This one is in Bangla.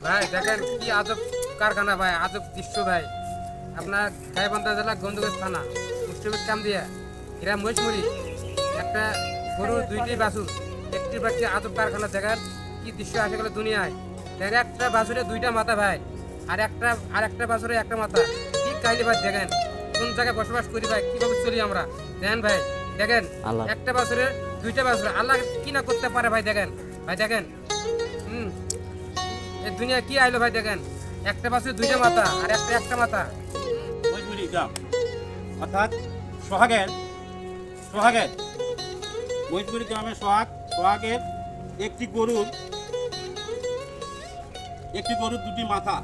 ভাই দেখেন কি আজব কারখানা ভাই আজব দৃশ্য ভাই। আপনার গাইবান্ধা জেলা গন্ধগোজ থানা মুষ্টিবিদ কাম দিয়া এরা মহিষমুড়ি। একটা গরু দুইটি বাছুর একটি বাচ্চা আজব কারখানা দেখেন কি দৃশ্য আসে গেলে দুনিয়ায়। দেখেন একটা বাছুরে দুইটা মাথা ভাই আর একটা আর একটা বাছুরে একটা মাথা। কি কাহিনী ভাই দেখেন কোন জায়গায় বসবাস করি ভাই কীভাবে চলি আমরা? দেখেন ভাই দেখেন একটা বাছুরে দুইটা বাছুরে আল্লাহ কি না করতে পারে ভাই দেখেন ভাই দেখেন। এই দুনিয়া কি আইলো ভাই দেখেন? একটা বাসে দুইটা মাথা আর একটা একটা মাথা। মজবুরি গ্রাম অর্থাৎ সোহাগের সোহাগের। মজবুরি গ্রামে সোহাগ সোহাগের একটি গরুর একটি গরুর দুটি মাথা।